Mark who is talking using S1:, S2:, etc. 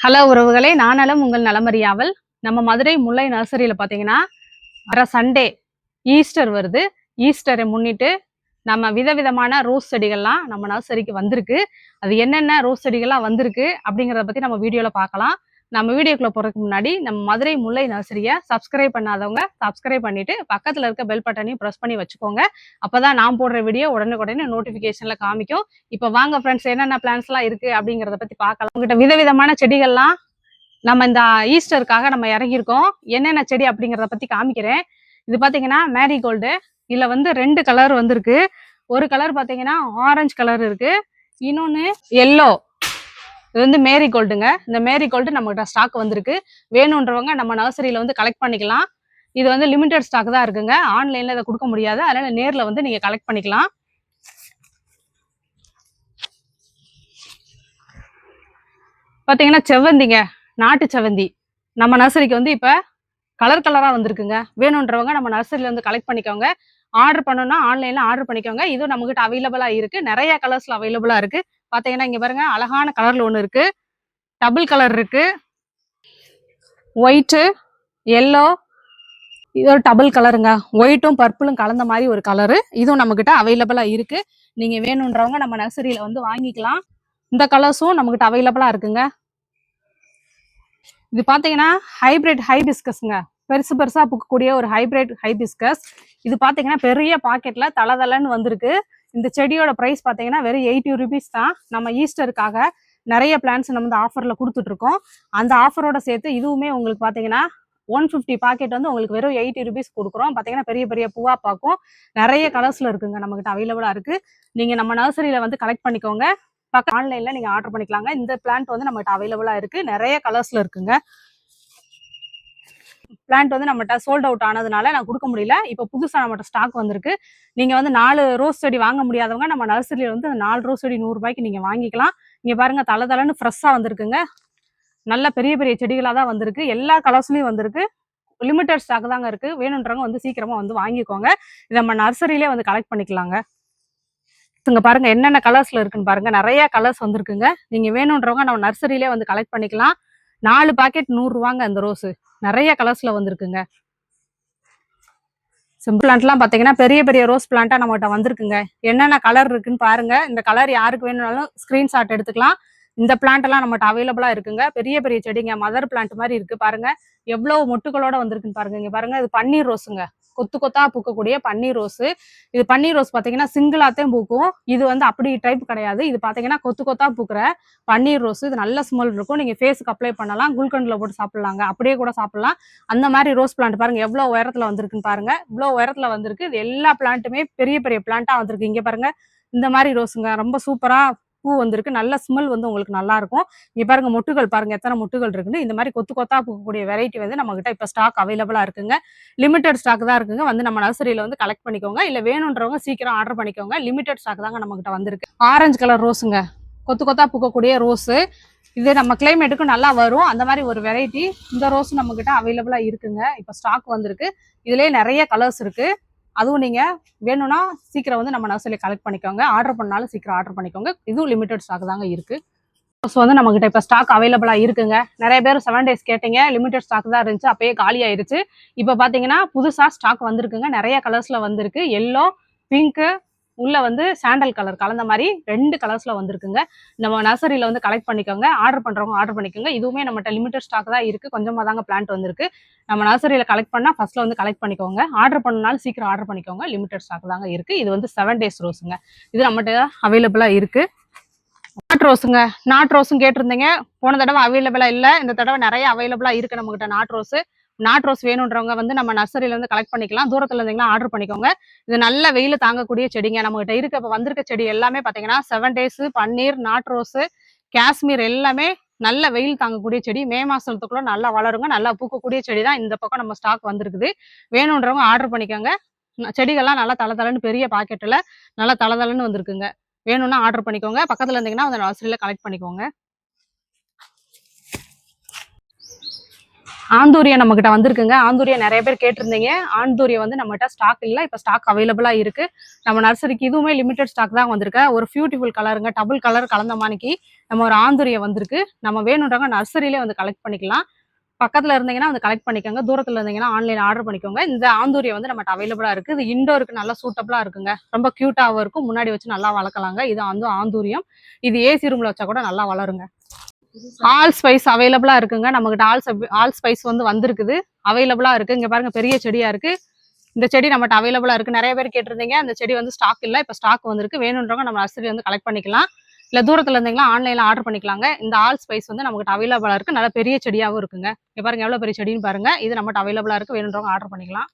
S1: Hello உறவுகளே நானலும் உங்கள் நலமறியாவல். நம்ம மதுரை முல்லை நர்சரியில் பார்த்தீங்கன்னா வர சண்டே ஈஸ்டர் வருது. ஈஸ்டரை முன்னிட்டு நம்ம விதவிதமான ரோஸ் செடிகள்லாம் நம்ம நர்சரிக்கு வந்திருக்கு. அது என்னென்ன ரோஸ் செடிகள்லாம் வந்திருக்கு அப்படிங்கிறத பற்றி நம்ம வீடியோவில் பார்க்கலாம் நம்ம வீடியோக்குள்ள போகிறதுக்கு முன்னாடி நம்ம மதுரை முல்லை நர்சரியை சப்ஸ்கிரைப் பண்ணாதவங்க சப்ஸ்கிரைப் பண்ணிட்டு பக்கத்தில் இருக்க பெல் பட்டனையும் ப்ரெஸ் பண்ணி வச்சுக்கோங்க. அப்பதான் நான் போடுற வீடியோ உடனுக்குடனே நோட்டிபிகேஷன்ல காமிக்கும். இப்போ வாங்க ஃப்ரெண்ட்ஸ் என்னென்ன பிளான்ஸ்லாம் இருக்கு அப்படிங்கிறத பத்தி பார்க்கலாம். உங்ககிட்ட விதவிதமான செடிகள்லாம் நம்ம இந்த ஈஸ்டருக்காக நம்ம இறங்கியிருக்கோம். என்னென்ன செடி அப்படிங்கிறத பத்தி காமிக்கிறேன். இது பாத்தீங்கன்னா மேரிகோல்டு இதுல வந்து ரெண்டு கலர் வந்திருக்கு. ஒரு கலர் பாத்தீங்கன்னா ஆரஞ்சு கலர் இருக்கு. இன்னொன்னு எல்லோ இது வந்து மேரி கோல்டுங்க. இந்த மேரி கோல்டு நம்மகிட்ட ஸ்டாக் வந்திருக்கு. வேணுன்றவங்க நம்ம நர்சரியில் வந்து கலெக்ட் பண்ணிக்கலாம். இது வந்து லிமிடெட் ஸ்டாக் தான் இருக்குங்க. ஆன்லைனில் இதை கொடுக்க முடியாது. அதனால் நேரில் வந்து நீங்கள் கலெக்ட் பண்ணிக்கலாம். பார்த்தீங்கன்னா செவ்வந்திங்க. நாட்டு செவ்வந்தி. நம்ம நர்சரிக்கு வந்து இப்போ கலர் கலராக வந்திருக்குங்க. வேணுன்றவங்க நம்ம நர்சரியில வந்து கலெக்ட் பண்ணிக்கோங்க. ஆர்டர் பண்ணணும்னா ஆன்லைனில் ஆர்டர் பண்ணிக்கோங்க. இதுவும் நம்மகிட்ட அவைலபிளாக இருக்குது நிறைய கலர்ஸில் அவைலபிளாக இருக்குது பாத்தீங்கன்னா இங்க பாருங்க அழகான கலர்ல ஒன்று இருக்கு. டபுள் கலர் இருக்கு. ஒயிட்டு எல்லோ இது ஒரு டபுள் கலருங்க ஒயிட்டும் பர்பிளும் கலந்த மாதிரி ஒரு கலரு இதுவும் நம்மக்கிட்ட அவைலபிளா இருக்கு. நீங்க வேணுன்றவங்க நம்ம நர்சரியில் வந்து வாங்கிக்கலாம். இந்த கலர்ஸும் நம்மக்கிட்ட அவைலபிளா இருக்குங்க. இது பாத்தீங்கன்னா ஹைபிரிட் ஹைபிஸ்கஸ்ங்க பெருசு பெருசா பூக்கக்கூடிய ஒரு ஹைபிரிட் ஹைபிஸ்கஸ் இது பாத்தீங்கன்னா பெரிய பாக்கெட்ல தளதளன்னு வந்திருக்கு. இந்த செடியோட ப்ரைஸ் பார்த்தீங்கன்னா வெறும் எயிட்டி ருபீஸ் தான். நம்ம ஈஸ்டருக்காக நிறைய பிளான்ஸ் நம்ம வந்து ஆஃபரில் கொடுத்துட்ருக்கோம். அந்த ஆஃபரோட சேர்த்து இதுவுமே உங்களுக்கு பார்த்தீங்கன்னா ஒன் ஃபிஃப்டி பாக்கெட் வந்து உங்களுக்கு வெறும் எயிட்டி ருபீஸ் கொடுக்குறோம். பார்த்தீங்கன்னா பெரிய பெரிய பூவா பார்க்கும். நிறைய கலர்ஸ்ல இருக்குங்க நம்மகிட்ட அவைலபிளா இருக்கு. நீங்க நம்ம நர்சரியில் வந்து கலெக்ட் பண்ணிக்கோங்க. பக்கம் ஆன்லைனில் நீங்க ஆர்டர் பண்ணிக்கலாங்க. இந்த பிளான்ட் வந்து நம்மகிட்ட அவைலபிளாக இருக்கு. நிறைய கலர்ஸ்ல இருக்குங்க. பிளான்ட் வந்து நம்மகிட்ட சோல்ட் அவுட் ஆனதுனால நான் கொடுக்க முடியல. இப்போ புதுசாக நம்மகிட்ட ஸ்டாக் வந்திருக்கு. நீங்கள் வந்து நாலு ரோஸ் செடி வாங்க முடியாதவங்க நம்ம நர்சரியில வந்து அந்த நாலு ரோஸ் செடி நூறுரூபாய்க்கு நீங்கள் வாங்கிக்கலாம். இங்கே பாருங்க தலை தலைன்னு ஃப்ரெஷ்ஷாக வந்திருக்குங்க. நல்ல பெரிய பெரிய செடிகளாக தான் வந்திருக்கு. எல்லா கலர்ஸ்லையும் வந்திருக்கு. லிமிட்டட் ஸ்டாக் தாங்க இருக்கு. வேணுன்றவங்க வந்து சீக்கிரமாக வந்து வாங்கிக்கோங்க. இதை நம்ம நர்சரியிலே வந்து கலெக்ட் பண்ணிக்கலாங்க. இங்க பாருங்க என்னென்ன கலர்ஸ்ல இருக்குன்னு பாருங்க. நிறைய கலர்ஸ் வந்திருக்குங்க. நீங்க வேணுன்றவங்க நம்ம நர்சரியிலே வந்து கலெக்ட் பண்ணிக்கலாம். நாலு பாக்கெட் நூறு ரூபாங்க அந்த ரோஸ் நிறைய கலர்ஸில் வந்திருக்குங்க. சிம்பிள் பிளான்ட்லாம் பார்த்தீங்கன்னா பெரிய பெரிய ரோஸ் பிளான்ட்டாக நம்மகிட்ட வந்திருக்குங்க. என்னென்ன கலர் இருக்குன்னு பாருங்க. இந்த கலர் யாருக்கு வேணும்னாலும் ஸ்க்ரீன்ஷாட் எடுத்துக்கலாம். இந்த பிளான்ட் எல்லாம் நம்மகிட்ட அவைலபிளாக இருக்குங்க. பெரிய பெரிய செடிங்க மதர் பிளான்ட் மாதிரி இருக்கு பாருங்க. எவ்வளோ மொட்டுகளோட வந்திருக்குன்னு பாருங்க. இங்கே பாருங்க இது பன்னீர் ரோஸுங்க கொத்து கொத்தா பூக்கக்கூடிய பன்னீர் ரோஸு. இது பன்னீர் ரோஸ் பார்த்தீங்கன்னா சிங்கிளாத்தையும் பூக்கும். இது வந்து அப்படி டைப் கிடையாது. இது பார்த்தீங்கன்னா கொத்து கொத்தா பூக்கிற பன்னீர் ரோஸ். இது நல்ல ஸ்மெல் இருக்கும். நீங்கள் ஃபேஸுக்கு அப்ளை பண்ணலாம். குல்கண்டில் போட்டு சாப்பிட்லாங்க. அப்படியே கூட சாப்பிட்லாம். அந்த மாதிரி ரோஸ் பிளான்ட் பாருங்கள் எவ்வளோ உயரத்தில் வந்திருக்குன்னு பாருங்க. இவ்வளோ உயரத்தில் வந்திருக்கு. இது எல்லா பிளான்ட்டுமே பெரிய பெரிய பிளான்ட்டாக வந்திருக்கு. இங்கே பாருங்கள் இந்த மாதிரி ரோஸுங்க ரொம்ப சூப்பராக பூ வந்திருக்கு. நல்ல ஸ்மெல் வந்து உங்களுக்கு நல்லா இருக்கும் பாருங்கள் பாருங்க மொட்டுகள் பாருங்க எத்தனை முட்டுகள் இருக்குன்னு. இந்த மாதிரி கொத்து கொத்தா பூக்கக்கூடிய வெரைட்டி வந்து நம்ம கிட்ட ஸ்டாக் அவைலபிளா இருக்குங்க. லிமிடெட் ஸ்டாக் தான் இருக்குங்க. வந்து நம்ம நர்சரியில வந்து கலெக்ட் பண்ணிக்கோங்க. இல்லை வேணுன்றவங்க சீக்கிரம் ஆர்டர் பண்ணிக்கோங்க. லிமிடெட் ஸ்டாக் தாங்க நம்ம கிட்ட வந்திருக்கு ஆரஞ்சு கலர் ரோஸுங்க கொத்து கொத்தா பூக்கக்கூடிய ரோஸு இது நம்ம கிளைமேட்டுக்கும் நல்லா வரும். அந்த மாதிரி ஒரு வெரைட்டி இந்த ரோஸ் நம்மக்கிட்ட அவைலபிளாக இருக்குங்க. இப்போ ஸ்டாக் வந்திருக்கு. இதுலேயே நிறைய கலர்ஸ் இருக்குது அதுவும் நீங்கள் வேணும்னா சீக்கிரம் வந்து நம்ம நர்சரியில் கலெக்ட் பண்ணிக்கோங்க. ஆர்டர் பண்ணாலும் சீக்கிரம் ஆர்டர் பண்ணிக்கோங்க. இதுவும் லிமிடெட் ஸ்டாக் தாங்க இருக்குது ரோஸ் வந்து நம்மகிட்ட இப்போ ஸ்டாக் அவைலபிளாக இருக்குங்க. நிறைய பேர் செவன் டேஸ் கேட்டீங்க. லிமிடெட் ஸ்டாக் தான் இருந்துச்சு. அப்பயே காலி ஆயிருச்சு. இப்போ பார்த்தீங்கன்னா புதுசாக ஸ்டாக் வந்திருக்குங்க. நிறைய கலர்ஸில் வந்திருக்கு. எல்லோ பிங்க்கு உள்ள வந்து சாண்டல் கலர் கலந்த மாதிரி ரெண்டு கலர்ஸ்ல வந்திருக்குங்க. நம்ம நர்சரியில வந்து கலெக்ட் பண்ணிக்கோங்க. ஆர்டர் பண்றவங்க ஆர்டர் பண்ணிக்கோங்க. இதுவுமே நம்மகிட்ட லிமிடெட் ஸ்டாக் தான் இருக்கு. கொஞ்சமா தாங்க பிளான்ட் வந்திருக்கு. நம்ம நர்சரியில கலெக்ட் பண்ணா ஃபர்ஸ்ட்ல வந்து கலெக்ட் பண்ணிக்கோங்க. ஆர்டர் பண்ணனாலும் சீக்கிரம் ஆர்டர் பண்ணிக்கோங்க. லிமிடெட் ஸ்டாக் தாங்க இருக்கு. இது வந்து செவன் டேஸ் ரோஸுங்க இது நம்மகிட்ட அவைலபிளா இருக்கு. நாட் ரோஸுங்க நாட் ரோஸும் கேட்டிருந்தீங்க. போன தடவை அவைலபிளா இல்ல. இந்த தடவை நிறைய அவைலபிளா இருக்கு நம்மகிட்ட நாட் ரோஸ் நாட் ரோஸ் வேணுன்றவங்க வந்து நம்ம நர்சரியில இருந்து கலெக்ட் பண்ணிக்கலாம். தூரத்துல இருந்தீங்கன்னா ஆர்டர் பண்ணிக்கோங்க. இது நல்ல வெயில் தாங்கக்கூடிய செடிங்க. நம்மகிட்ட இருக்க. இப்போ வந்திருக்க செடி எல்லாமே பாத்தீங்கன்னா செவன் டேஸ் பன்னீர் நாட் ரோஸ் காஷ்மீர் எல்லாமே நல்ல வெயில் தாங்கக்கூடிய செடி. மே மாசத்துக்குள்ள நல்லா வளருங்க. நல்லா பூக்கக்கூடிய செடி தான் இந்த பக்கம் நம்ம ஸ்டாக் வந்திருக்குது. வேணுன்றவங்க ஆர்டர் பண்ணிக்கோங்க. செடிகள்லாம் நல்லா தள தளன்னு பெரிய பாக்கெட்டில் நல்லா தளதளன்னு வந்திருக்குங்க. வேணும்னா ஆர்டர் பண்ணிக்கோங்க. பக்கத்தில் இருந்தீங்கன்னா அந்த நர்சரியில் கலெக்ட் பண்ணிக்கோங்க. ஆந்தூரியா நம்ம கிட்ட வந்திருக்குங்க. ஆந்தூரியா நிறைய பேர் கேட்டிருந்தீங்க. ஆந்தூரியா வந்து நம்மகிட்ட ஸ்டாக் இல்லை. இப்போ ஸ்டாக் அவைலபிளா இருக்கு. நம்ம நர்சரிக்கு இதுவுமே லிமிடெட் ஸ்டாக் தான் வந்திருக்கு. ஒரு பியூட்டிஃபுல் கலருங்க டபுள் கலர் கலந்த மாணிக்கு நம்ம ஒரு ஆந்தூரியா வந்திருக்கு. நம்ம வேணுன்றவங்க நர்சரியிலே வந்து கலெக்ட் பண்ணிக்கலாம். பக்கத்துல இருந்தீங்கன்னா வந்து கலெக்ட் பண்ணிக்கோங்க. தூரத்துல இருந்தீங்கன்னா ஆன்லைன் ஆர்டர் பண்ணிக்கோங்க. இந்த ஆந்தூரியை வந்து நம்மகிட்ட அவைலபிளா இருக்கு. இது இண்டோருக்கு நல்லா சூட்டபிளா இருக்குங்க. ரொம்ப க்யூட்டாகவும் இருக்கும். முன்னாடி வச்சு நல்லா வளர்க்கலாங்க. இது வந்து ஆந்தூரியம். இது ஏசி ரூம்ல வச்சா கூட நல்லா வளருங்க. ஆல் ஸ்பைஸ் அவைலபிளா இருக்குங்க. நம்மகிட்ட ஆல் ஆல் ஸ்பைஸ் வந்து வந்திருக்குது. அவைலபிளா இருக்கு. இங்க பாருங்க பெரிய செடியா இருக்கு. இந்த செடி நம்மகிட்ட அவைலபிளா இருக்கு. நிறைய பேர் கேட்டிருந்தீங்க அந்த செடி வந்து ஸ்டாக் இல்ல. இப்ப ஸ்டாக் வந்திருக்கு. வேணுன்றவங்க நம்ம நர்சரி வந்து கலெக்ட் பண்ணிக்கலாம். இல்ல தூரத்துல இருந்தீங்களா ஆன்லைன்ல ஆர்டர் பண்ணிக்கலாங்க. இந்த ஆல் ஸ்பைஸ் வந்து நம்மகிட்ட அவைலபிளா இருக்கு. நல்ல பெரிய செடியாவும் இருக்குங்க. இங்க பாருங்க எவ்வளவு பெரிய செடின்னு பாருங்க. இது நம்மகிட்ட அவைலபிளா இருக்கு. வேணுன்றவங்க ஆர்டர் பண்ணிக்கலாம்.